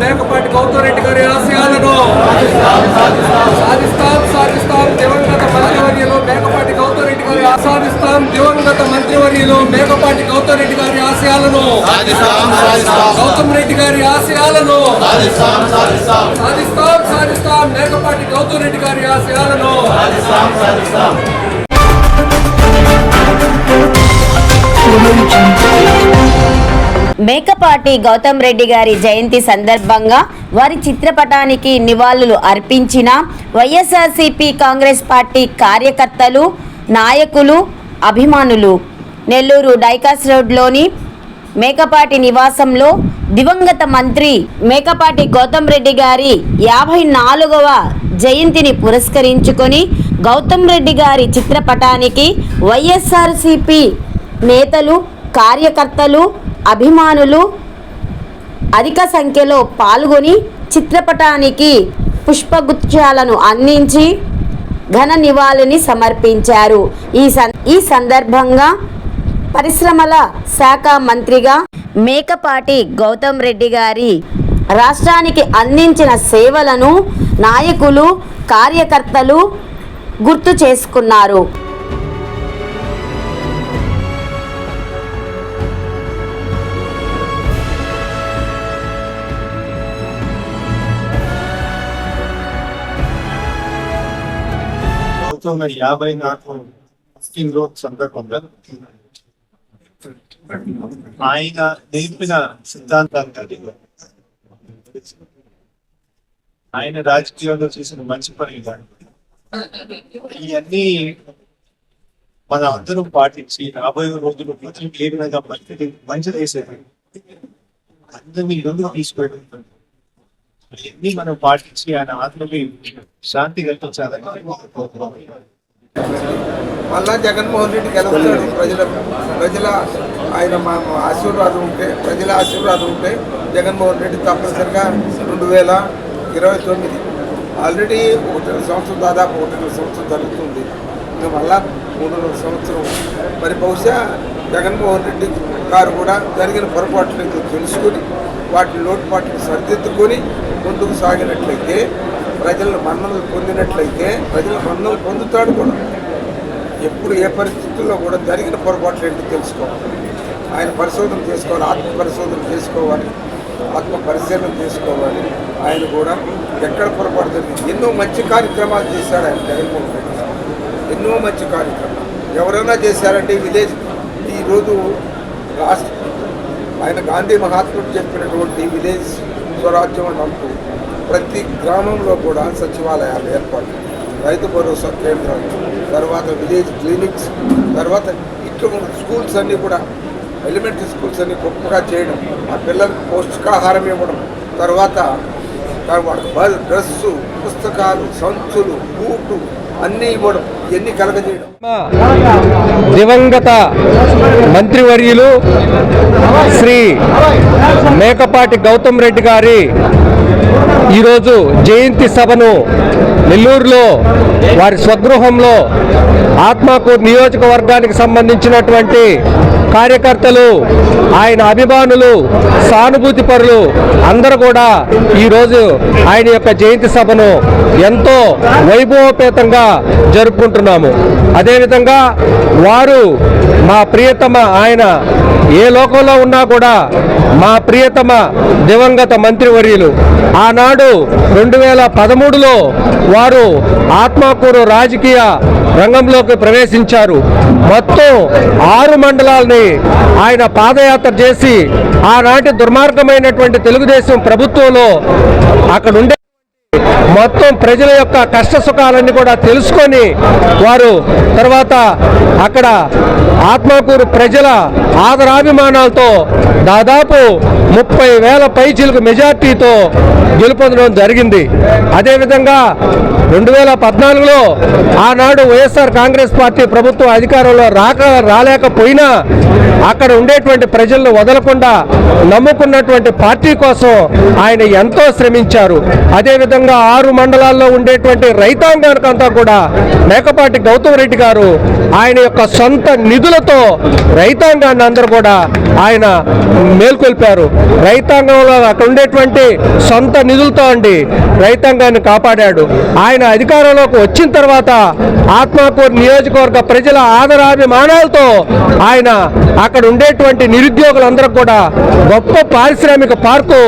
మేకపాటి గౌతమ్ రెడ్డి గారి ఆశయాలను సాధిస్తాం సాధిస్తాం దివంగత మంత్రివర్యులు మేకపాటి గౌతమ్ రెడ్డి గారి సాధిస్తాం దివంగత మంత్రివర్యులు మేకపాటి గౌతమ్ రెడ్డి గారి ఆశయాలను గౌతమ్ రెడ్డి గారి ఆశయాలను సాధిస్తాం సాధిస్తాం. మేకపాటి గౌతమ్ రెడ్డి గారి ఆశయాలను మేకపాటి గౌతమ్ రెడ్డి గారి జయంతి సందర్భంగా వారి చిత్రపటానికి నివాళులు అర్పించిన వైఎస్ఆర్సీపీ కాంగ్రెస్ పార్టీ కార్యకర్తలు నాయకులు అభిమానులు. నెల్లూరు డైకాస్ రోడ్లోని మేకపాటి నివాసంలో దివంగత మంత్రి మేకపాటి గౌతమ్ రెడ్డి గారి యాభై నాలుగవ జయంతిని పురస్కరించుకొని గౌతమ్ రెడ్డి గారి చిత్రపటానికి వైఎస్ఆర్సీపీ నేతలు కార్యకర్తలు అభిమానులు అధిక సంఖ్యలో పాల్గొని చిత్రపటానికి పుష్పగుచ్చాలను అందించి ఘన నివాళిని సమర్పించారు. ఈ సం ఈ సందర్భంగా పరిశ్రమల శాఖ మంత్రిగా మేకపాటి గౌతమ్ రెడ్డి గారి రాష్ట్రానికి అందించిన సేవలను నాయకులు కార్యకర్తలు గుర్తు చేసుకున్నారు. అవుతున్న యాభై నాలుగు ఫిఫ్టీన్ రోజు సందర్భంగా ఆయన నేర్పిన సిద్ధాంతాన్ని కానీ ఆయన రాజకీయాల్లో చేసిన మంచి పని ఇవన్నీ మన అందరం పాటించి రాబోయే రోజులు ప్రజలకు ఏ విధంగా మంచిది మంచి చేసేది? అందరినీ ముందుకు తీసుకెళ్ళి ఇవన్నీ మనం పాటించి ఆయన ఆత్మకి శాంతి కల్పించాలని మళ్ళా జగన్మోహన్ రెడ్డి గెలుస్తాడు. ప్రజల ప్రజల ఆయన మా ఆశీర్వాదం ఉంటే ప్రజల ఆశీర్వాదం ఉంటే జగన్మోహన్ రెడ్డి తప్పనిసరిగా రెండు వేల ఇరవై తొమ్మిది. ఆల్రెడీ ఒకటిన్నర సంవత్సరం దాదాపు ఒకటిన్నర సంవత్సరం జరుగుతుంది. మళ్ళా మూడున్నర సంవత్సరం. మరి బహుశా జగన్మోహన్ రెడ్డి గారు కూడా జరిగిన పొరపాట్లను తెలుసుకొని వాటి లోటుపాట్లను సరిదిద్దుకొని ముందుకు సాగినట్లయితే ప్రజల మన్ననలు పొందినట్లయితే ప్రజల మన్ననలు పొందుతాడు కూడా. ఎప్పుడు ఏ పరిస్థితుల్లో కూడా జరిగిన పొరపాట్లు ఏంటో తెలుసుకోవాలి. ఆయన పరిశోధన చేసుకోవాలి ఆత్మ పరిశోధన చేసుకోవాలి ఆత్మ పరిశీలన చేసుకోవాలి. ఆయన కూడా ఎక్కడ పొరపాటు జరిగింది? ఎన్నో మంచి కార్యక్రమాలు చేశాడు ఆయన జగన్మోహన్ రెడ్డి ఎన్నో మంచి కార్యక్రమాలు. ఎవరైనా చేశారంటే విలేజ్ ఈరోజు రాష్ట్ర ఆయన గాంధీ మహాత్ముడు చెప్పినటువంటి విలేజ్ స్వరాజ్యం అని అంటూ ప్రతి గ్రామంలో కూడా సచివాలయాలు ఏర్పాటు. రైతు భరోసా కేంద్రాలు తర్వాత విలేజ్ క్లినిక్స్ తర్వాత ఇట్లా స్కూల్స్ అన్నీ కూడా ఎలిమెంటరీ స్కూల్స్ అన్నీ గొప్పగా చేయడం ఆ పిల్లలకు పౌష్టికాహారం ఇవ్వడం తర్వాత వాళ్ళకి డ్రెస్సు పుస్తకాలు సంచులు బూట్లు అన్నీ ఇవ్వడం. ఇవన్నీ కలగజేయడం? దివంగత మంత్రివర్యులు శ్రీ మేకపాటి గౌతమ్ రెడ్డి గారి ఈరోజు జయంతి సభను నెల్లూరులో వారి స్వగృహంలో ఆత్మకూరు నియోజకవర్గానికి సంబంధించినటువంటి కార్యకర్తలు ఆయన అభిమానులు సానుభూతి పరులు అందరూ కూడా ఈరోజు ఆయన యొక్క జయంతి సభను ఎంతో వైభవపేతంగా జరుపుకుంటున్నాము అదేవిధంగా వారు మా ప్రియతమ ఆయన ఏ లోకంలో ఉన్నా కూడా మా ప్రియతమ దివంగత మంత్రివర్యులు ఆనాడు రెండు వేల పదమూడులో వారు ఆత్మకూరు రాజకీయ రంగంలోకి ప్రవేశించారు. మొత్తం ఆరు మండలాల్ని ఆయన పాదయాత్ర చేసి ఆనాటి దుర్మార్గమైనటువంటి తెలుగుదేశం ప్రభుత్వంలో అక్కడుండే మొత్తం ప్రజల యొక్క కష్ట సుఖాలన్నీ కూడా తెలుసుకొని వారు తర్వాత అక్కడ ఆత్మకూరు ప్రజల ఆదరాభిమానాలతో దాదాపు ముప్పై వేల పైచీలకు మెజార్టీతో గెలుపొందడం జరిగింది. అదేవిధంగా రెండు వేల పద్నాలుగులో ఆనాడు వైఎస్ఆర్ కాంగ్రెస్ పార్టీ ప్రభుత్వం అధికారంలో రాక రాలేకపోయినా అక్కడ ఉండేటువంటి ప్రజలను వదలకుండా నమ్ముకున్నటువంటి పార్టీ కోసం ఆయన ఎంతో శ్రమించారు. అదేవిధంగా వ్యాప్తంగా ఆరు మండలాల్లో ఉండేటువంటి రైతాంగానికంతా కూడా మేకపాటి గౌతమ్ రెడ్డి గారు ఆయన యొక్క సొంత నిధులతో రైతాంగాన్ని అందరూ కూడా ఆయన మేల్కొల్పారు. రైతాంగంలో అక్కడ ఉండేటువంటి సొంత నిధులతో అండి రైతాంగాన్ని కాపాడాడు. ఆయన అధికారంలోకి వచ్చిన తర్వాత ఆత్మాపూర్ నియోజకవర్గ ప్రజల ఆదరాభిమానాలతో ఆయన అక్కడ ఉండేటువంటి నిరుద్యోగులందరూ కూడా గొప్ప పారిశ్రామిక పార్కు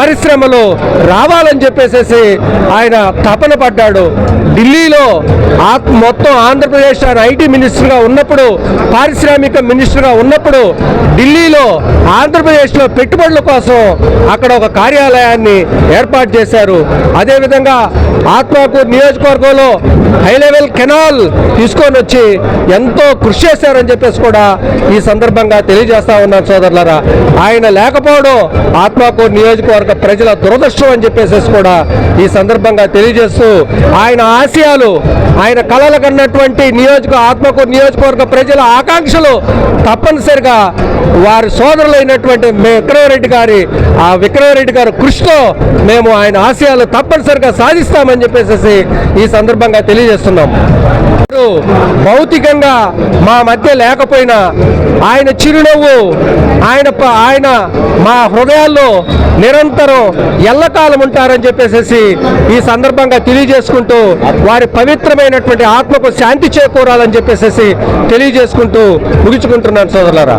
పరిశ్రమలు రావాలని చెప్పేసేసి ఆయన తపన పడ్డాడు. ఢిల్లీలో ఆత్- మొత్తం ఆంధ్రప్రదేశ్ ఆయన ఐటీ మినిస్టర్గా ఉన్నప్పుడు పారిశ్రామిక మినిస్టర్గా ఉన్నప్పుడు ఢిల్లీలో ఆంధ్రప్రదేశ్లో పెట్టుబడుల కోసం అక్కడ ఒక కార్యాలయాన్ని ఏర్పాటు చేశారు. అదేవిధంగా ఆత్మకూరు నియోజకవర్గంలో హై లెవెల్ కెనాల్ తీసుకొని వచ్చి ఎంతో కృషి చేశారని చెప్పేసి కూడా ఈ సందర్భంగా తెలియజేస్తా ఉన్నాను సోదరులరా. ఆయన లేకపోవడం ఆత్మకూరు నియోజకవర్గ ప్రజల దురదృష్టం అని చెప్పేసి కూడా ఈ సందర్భంగా తెలియజేస్తూ ఆయన ఆశయాలు ఆయన కలలు కన్నటువంటి నియోజక ఆత్మకూరు నియోజకవర్గ ప్రజల ఆకాంక్షలు తప్పనిసరిగా వారి సోదరులైనటువంటి మే విక్రమరెడ్డి గారి ఆ విక్రమరెడ్డి గారి కృషితో మేము ఆయన ఆశయాలు తప్పనిసరిగా సాధిస్తామని చెప్పేసి ఈ సందర్భంగా తెలియజేస్తున్నాం. భౌతికంగా మా మధ్య లేకపోయినా ఆయన చిరునవ్వు ఆయన ప- ఆయన మా హృదయాల్లో నిరంతరం ఎల్లకాలం ఉంటారని చెప్పేసి ఈ సందర్భంగా తెలియజేసుకుంటూ వారి పవిత్రమైనటువంటి ఆత్మకు శాంతి చేకూరాలని చెప్పేసి తెలియజేసుకుంటూ ముగించుకుంటున్నాను సోదరులారా.